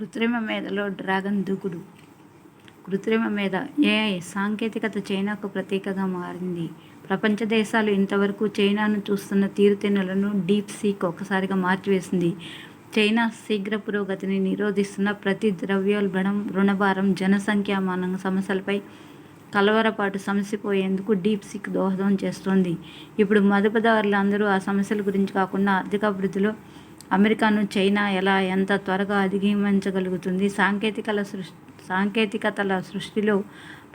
కృత్రిమ మేధలో డ్రాగన్ దూకుడు. కృత్రిమ మేధ ఏఐ సాంకేతికత చైనాకు ప్రతీకగా మారింది. ప్రపంచ దేశాలు ఇంతవరకు చైనాను చూస్తున్న తీరుతెన్నులను డీప్ సీక్ ఒకసారిగా మార్చివేసింది. చైనా శీఘ్ర పురోగతిని నిరోధిస్తున్న ప్రతి ద్రవ్యోల్బణం రుణభారం జనసంఖ్యామానం సమస్యలపై కలవరపాటు సమసిపోయేందుకు డీప్ సిక్ దోహదం చేస్తోంది. ఇప్పుడు మదుపుదారులు అందరూ ఆ సమస్యల గురించి కాకుండా ఆర్థికాభివృద్ధిలో అమెరికాను చైనా ఎలా ఎంత త్వరగా అధిగమించగలుగుతుంది? సాంకేతికల సృష్టి సాంకేతికతల సృష్టిలో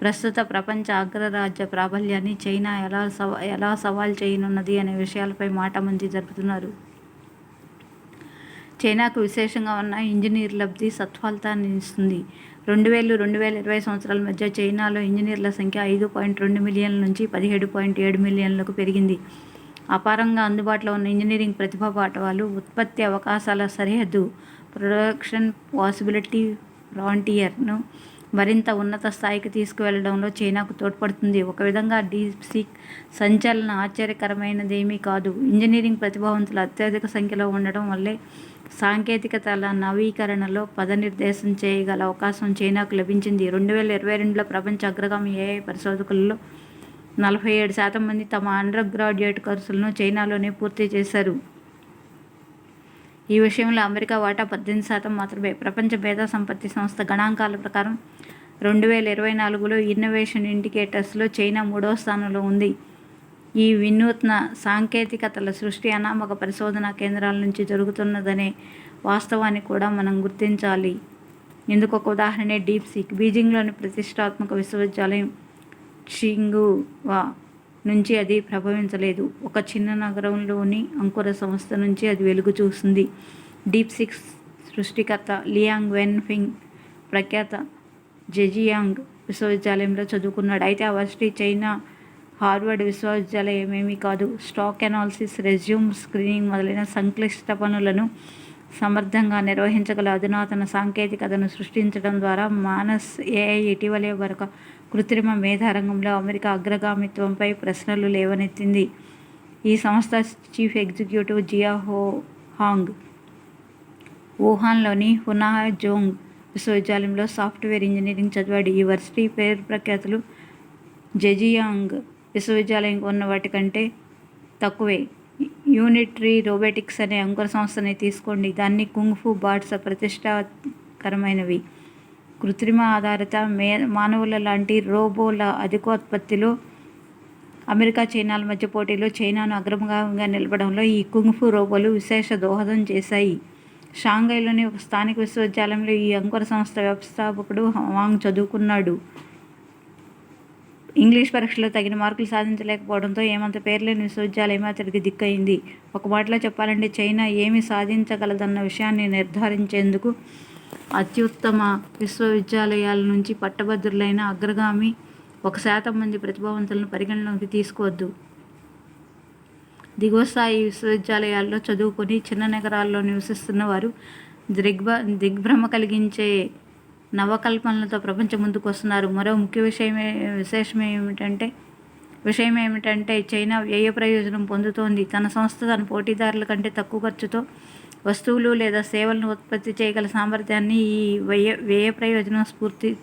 ప్రస్తుత ప్రపంచ అగ్రరాజ్య ప్రాబల్యాన్ని చైనా ఎలా సవా ఎలా సవాల్ చేయనున్నది అనే విషయాలపై మాటామంతి జరుపుతున్నారు. చైనాకు విశేషంగా ఉన్న ఇంజనీర్ లబ్ధి సత్ఫలితాన్ని ఇస్తుంది. రెండు వేలు రెండు వేల ఇరవై సంవత్సరాల మధ్య చైనాలో ఇంజనీర్ల సంఖ్య ఐదు పాయింట్ రెండు మిలియన్ల నుంచి పదిహేడు పాయింట్ ఏడు మిలియన్లకు పెరిగింది. అపారంగా అందుబాటులో ఉన్న ఇంజనీరింగ్ ప్రతిభా పాఠవాలు ఉత్పత్తి అవకాశాల సరిహద్దు ప్రొడక్షన్ పాసిబిలిటీ ఫ్రాంటియర్ను మరింత ఉన్నత స్థాయికి తీసుకువెళ్ళడంలో చైనాకు తోడ్పడుతుంది. ఒక విధంగా డీప్ సీక్ సంచలన ఆశ్చర్యకరమైనదేమీ కాదు. ఇంజనీరింగ్ ప్రతిభావంతులు అత్యధిక సంఖ్యలో ఉండడం వల్లే సాంకేతికతల నవీకరణలో పదనిర్దేశం చేయగల అవకాశం చైనాకు లభించింది. రెండు వేల ఇరవై రెండులో ప్రపంచ అగ్రగామి ఏఐ పరిశోధకులలో నలభై ఏడు శాతం మంది తమ అండర్ గ్రాడ్యుయేట్ కోర్సులను చైనాలోనే పూర్తి చేశారు. ఈ విషయంలో అమెరికా వాటా పద్దెనిమిది శాతం మాత్రమే. ప్రపంచ మేధా సంపత్తి సంస్థ గణాంకాల ప్రకారం రెండు వేల ఇరవై నాలుగులో ఇన్నోవేషన్ ఇండికేటర్స్లో చైనా మూడవ స్థానంలో ఉంది. ఈ వినూత్న సాంకేతికతల సృష్టి అనామక పరిశోధనా కేంద్రాల నుంచి జరుగుతున్నదనే వాస్తవాన్ని కూడా మనం గుర్తించాలి. ఇందుకు ఒక ఉదాహరణే డీప్ సీక్ బీజింగ్లోని ప్రతిష్టాత్మక విశ్వవిద్యాలయం చింగువా నుంచి అది ప్రభవించలేదు. ఒక చిన్న నగరంలోని అంకుర సంస్థ నుంచి అది వెలుగు చూస్తుంది డీప్ సిక్స్ సృష్టికర్త లియాంగ్ వెన్ ఫింగ్ ప్రఖ్యాత జెజియాంగ్ విశ్వవిద్యాలయంలో చదువుకున్నాడు. అయితే ఆ వర్సిటీ చైనా హార్వర్డ్ విశ్వవిద్యాలయం ఏమీ కాదు. స్టాక్ అనాలిసిస్ రెజ్యూమ్ స్క్రీనింగ్ మొదలైన సంక్లిష్ట పనులను సమర్థంగా నిర్వహించగల అధునాతన సాంకేతికతను సృష్టించడం ద్వారా మానస్ ఏఐ ఇటీవలే వరకు కృత్రిమ మేధా రంగంలో అమెరికా అగ్రగామిత్వంపై ప్రశ్నలు లేవనెత్తింది. ఈ సంస్థ చీఫ్ ఎగ్జిక్యూటివ్ జియా హో హాంగ్ వుహాన్లోని హునా జోంగ్ విశ్వవిద్యాలయంలో సాఫ్ట్వేర్ ఇంజనీరింగ్ చదివాడు. ఈ వర్సిటీ పేరు ప్రఖ్యాతులు జెజియాంగ్ విశ్వవిద్యాలయం ఉన్న వాటికంటే తక్కువే. యూనిట్రీ రోబోటిక్స్ అనే అంకుర సంస్థని తీసుకోండి. దాన్ని కుంగ్ఫు బాట్స్ ప్రతిష్టాకరమైనవి కృత్రిమ ఆధారిత మే మానవుల లాంటి రోబోల అధికోత్పత్తిలో అమెరికా చైనాల మధ్య పోటీలో చైనాను అగ్రగామిగా నిలపడంలో ఈ కుంగ్ఫు రోబోలు విశేష దోహదం చేశాయి. షాంఘైలోని ఒక స్థానిక విశ్వవిద్యాలయంలో ఈ అంకుర సంస్థ వ్యవస్థాపకుడు వాంగ్ చదువుకున్నాడు. ఇంగ్లీష్ పరీక్షలో తగిన మార్కులు సాధించలేకపోవడంతో ఏమంత పేర్లేని విశ్వవిద్యాలయం అతడికి దిక్కయింది. ఒక మాటలో చెప్పాలంటే చైనా ఏమి సాధించగలదన్న విషయాన్ని నిర్ధారించేందుకు అత్యుత్తమ విశ్వవిద్యాలయాల నుంచి పట్టభద్రులైన అగ్రగామి ఒక శాతం మంది ప్రతిభావంతులను పరిగణలోకి తీసుకోవద్దు. దిగువ స్థాయి విశ్వవిద్యాలయాల్లో చదువుకొని చిన్న నగరాల్లో నివసిస్తున్న వారు దిగ్భ దిగ్భ్రమ కలిగించే నవకల్పనలతో ప్రపంచం ముందుకు వస్తున్నారు. మరో ముఖ్య విషయమే విశేషం ఏమిటంటే విషయం ఏమిటంటే చైనా వ్యయ ప్రయోజనం పొందుతోంది. తన సంస్థ తన పోటీదారుల కంటే తక్కువ ఖర్చుతో వస్తువులు లేదా సేవలను ఉత్పత్తి చేయగల సామర్థ్యాన్ని ఈ వ్యయ వ్యయ ప్రయోజనం స్ఫూర్తి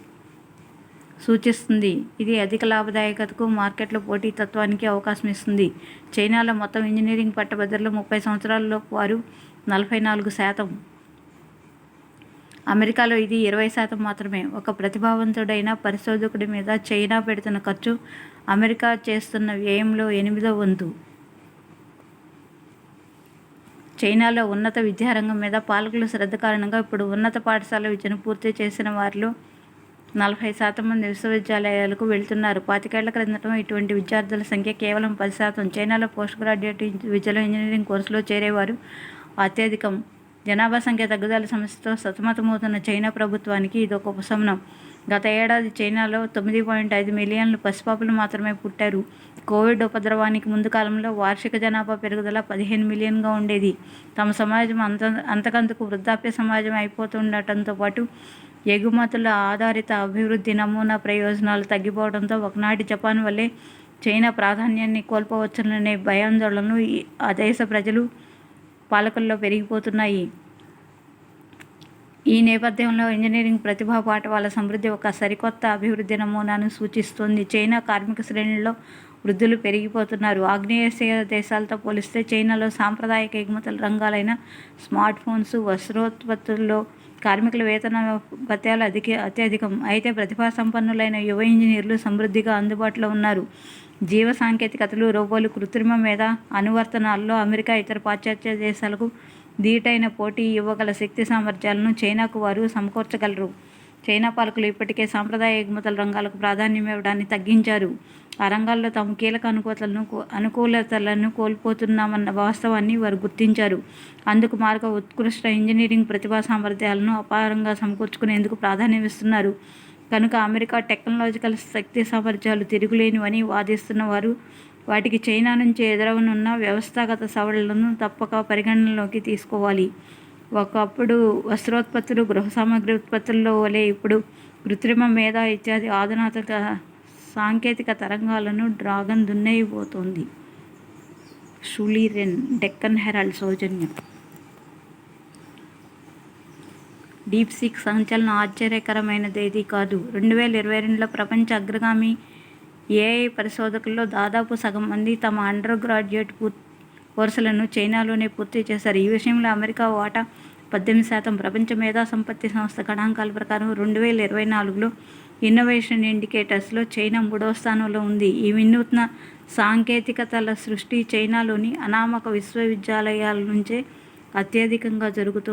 సూచిస్తుంది. ఇది అధిక లాభదాయకతకు మార్కెట్లో పోటీతత్వానికి అవకాశం ఇస్తుంది. చైనాలో మొత్తం ఇంజనీరింగ్ పట్టభద్రులు ముప్పై సంవత్సరాలలోపు వారు నలభై నాలుగు శాతం అమెరికాలో ఇది ఇరవై శాతం మాత్రమే. ఒక ప్రతిభావంతుడైన పరిశోధకుడి మీద చైనా పెడుతున్న ఖర్చు అమెరికా చేస్తున్న వ్యయంలో ఎనిమిదో వంతు. చైనాలో ఉన్నత విద్యారంగం మీద పాలకుల శ్రద్ధ కారణంగా ఇప్పుడు ఉన్నత పాఠశాల విద్యను పూర్తి చేసిన వారిలో నలభై శాతం మంది విశ్వవిద్యాలయాలకు వెళ్తున్నారు. పాతికేళ్ళ క్రిందట ఇటువంటి విద్యార్థుల సంఖ్య కేవలం పది శాతం. చైనాలో పోస్ట్ గ్రాడ్యుయేట్ విద్యలో ఇంజనీరింగ్ కోర్సులో చేరేవారు అత్యధికం. జనాభా సంఖ్య తగ్గుదల సమస్యతో సతమతమవుతున్న చైనా ప్రభుత్వానికి ఇది ఒక ఉపశమనం. గత ఏడాది చైనాలో తొమ్మిది పాయింట్ ఐదు మిలియన్లు పసిపాపులు మాత్రమే పుట్టారు. కోవిడ్ ఉపద్రవానికి ముందు కాలంలో వార్షిక జనాభా పెరుగుదల పదిహేను మిలియన్గా ఉండేది. తమ సమాజం అంత అంతకంతకు వృద్ధాప్య సమాజం అయిపోతుండటంతో పాటు ఎగుమతుల ఆధారిత అభివృద్ధి నమూనా ప్రయోజనాలు తగ్గిపోవడంతో ఒకనాటి జపాన్ వల్లే చైనా ప్రాధాన్యాన్ని కోల్పోవచ్చుననే భయాందోళనలు ఆ దేశ ప్రజలు పాలకుల్లో పెరిగిపోతున్నాయి. ఈ నేపథ్యంలో ఇంజనీరింగ్ ప్రతిభా పాఠవాల సమృద్ధి ఒక సరికొత్త అభివృద్ధి నమూనాను సూచిస్తోంది. చైనా కార్మిక శ్రేణుల్లో వృద్ధులు పెరిగిపోతున్నారు. ఆగ్నేయాసియా దేశాలతో పోలిస్తే చైనాలో సాంప్రదాయక ఎగుమతుల రంగాలైన స్మార్ట్ ఫోన్స్ వస్త్రోత్పత్తుల్లో కార్మికుల వేతన భత్యాలు అధిక అత్యధికం. అయితే ప్రతిభా సంపన్నులైన యువ ఇంజనీర్లు సమృద్ధిగా అందుబాటులో ఉన్నారు. జీవ సాంకేతికతలు రోబోలు కృత్రిమ మీద అనువర్తనాల్లో అమెరికా ఇతర పాశ్చాత్య దేశాలకు ధీటైన పోటీ ఇవ్వగల శక్తి సామర్థ్యాలను చైనాకు వారు సమకూర్చగలరు. చైనా పాలకులు ఇప్పటికే సాంప్రదాయ ఎగుమతుల రంగాలకు ప్రాధాన్యం ఇవ్వడాన్ని తగ్గించారు. ఆ రంగాల్లో తాము కీలక అనుకూలతలను అనుకూలతలను కోల్పోతున్నామన్న వాస్తవాన్ని వారు గుర్తించారు. అందుకు మార్గ ఉత్కృష్ట ఇంజనీరింగ్ ప్రతిభా సామర్థ్యాలను అపారంగా సమకూర్చుకునేందుకు ప్రాధాన్యం ఇస్తున్నారు. కనుక అమెరికా టెక్నాలజికల్ శక్తి సామర్థ్యాలు తిరుగులేనివని వాదిస్తున్న వారు వాటికి చైనా నుంచి ఎదురవనున్న వ్యవస్థాగత సవరణలను తప్పక పరిగణనలోకి తీసుకోవాలి. ఒకప్పుడు వస్త్రోత్పత్తులు గృహ సామాగ్రి ఉత్పత్తుల్లో వలె ఇప్పుడు కృత్రిమ మేధ ఇత్యాది ఆధునాతక సాంకేతిక తరంగాలను డ్రాగన్ దున్నేయబోతోంది షులీరెన్ డెక్కన్ హెరాల్డ్ సౌజన్యం. డీప్ సీక్ సంచలనం ఆశ్చర్యకరమైనదేది కాదు. రెండు వేల ఇరవై రెండులో ప్రపంచ అగ్రగామి ఏఐ పరిశోధకుల్లో దాదాపు సగం మంది తమ అండర్ గ్రాడ్యుయేట్ కోర్సులను చైనాలోనే పూర్తి చేశారు. ఈ విషయంలో అమెరికా వాటా పద్దెనిమిది శాతం ప్రపంచ మేధా సంపత్తి సంస్థ గణాంకాల ప్రకారం రెండు వేల ఇరవై నాలుగులో ఇన్నోవేషన్ ఇండికేటర్స్లో చైనా మూడవ స్థానంలో ఉంది. ఈ వినూత్న సాంకేతికతల సృష్టి చైనాలోని అనామక విశ్వవిద్యాలయాల నుంచే అత్యధికంగా జరుగుతోంది.